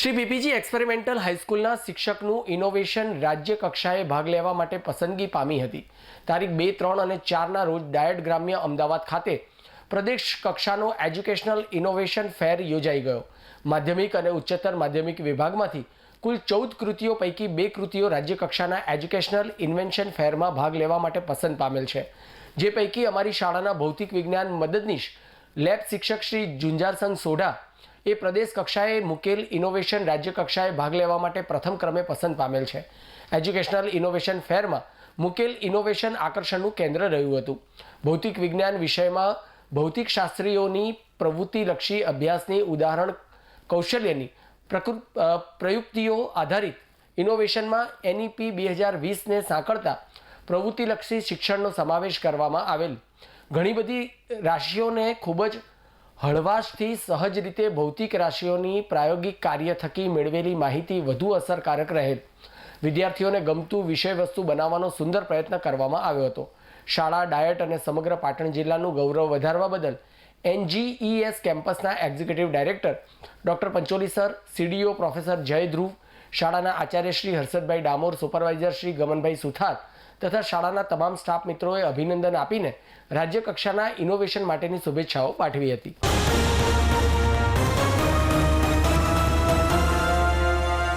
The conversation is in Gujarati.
Shri B P G experimental હાઈસ્કૂલના શિક્ષકનું ઇનોવેશન રાજ્ય કક્ષાએ ભાગ લેવા માટે પસંદગી પામી હતી. તારીખ બે, ત્રણ અને ચારના રોજ ડાયટ ગ્રામ્ય અમદાવાદ ખાતે પ્રદેશ કક્ષાનો એજ્યુકેશનલ ઇનોવેશન ફેર યોજાઈ ગયો. માધ્યમિક અને ઉચ્ચતર માધ્યમિક વિભાગમાંથી કુલ ચૌદ કૃતિઓ પૈકી બે કૃતિઓ રાજ્ય કક્ષાના એજ્યુકેશનલ ઇન્વેન્શન ફેરમાં ભાગ લેવા માટે પસંદ પામેલ છે. જે પૈકી અમારી શાળાના ભૌતિક વિજ્ઞાન મદદનીશ લેબ શિક્ષક શ્રી ઝુંઝારસંગ સોઢા એ પ્રદેશ કક્ષાએ મુકેલ ઇનોવેશન રાજ્ય કક્ષાએ ભાગ લેવા માટે પ્રથમ ક્રમે પસંદ પામેલ છે. એજ્યુકેશનલ ઇનોવેશન ફેરમાં મુકેલ ઇનોવેશન આકર્ષણનું કેન્દ્ર રહ્યું હતું. ભૌતિક વિજ્ઞાન વિષયમાં ભૌતિક શાસ્ત્રીઓની પ્રવૃત્તિલક્ષી અભ્યાસની ઉદાહરણ કૌશલ્યની પ્રકૃ પ્રયુક્તિઓ આધારિત ઇનોવેશનમાં એનઈપી બે હજાર વીસને સાંકળતા પ્રવૃત્તિલક્ષી શિક્ષણનો સમાવેશ કરવામાં આવેલ. ઘણી બધી રાશિઓને ખૂબ જ હળવાશથી સહજ રીતે ભૌતિક રાશિઓની પ્રાયોગિક કાર્ય થકી મેળવેલી માહિતી વધુ અસરકારક રહેલ વિદ્યાર્થીઓને ગમતું વિષય વસ્તુ બનાવવાનો સુંદર પ્રયત્ન કરવામાં આવ્યો હતો. શાળા, ડાયટ અને સમગ્ર પાટણ જિલ્લાનું ગૌરવ વધારવા બદલ NGES કેમ્પસના executive director doctor Pancholi sir, CDO professor Jay Dhruv શાળાના આચાર્ય શ્રી હર્ષદભાઈ ડામોર, સુપરવાઇઝર શ્રી ગમનભાઈ સુથાર તથા શાળાના તમામ સ્ટાફ મિત્રોએ અભિનંદન આપીને રાજ્ય કક્ષાના ઇનોવેશન માટેની શુભેચ્છાઓ પાઠવી હતી.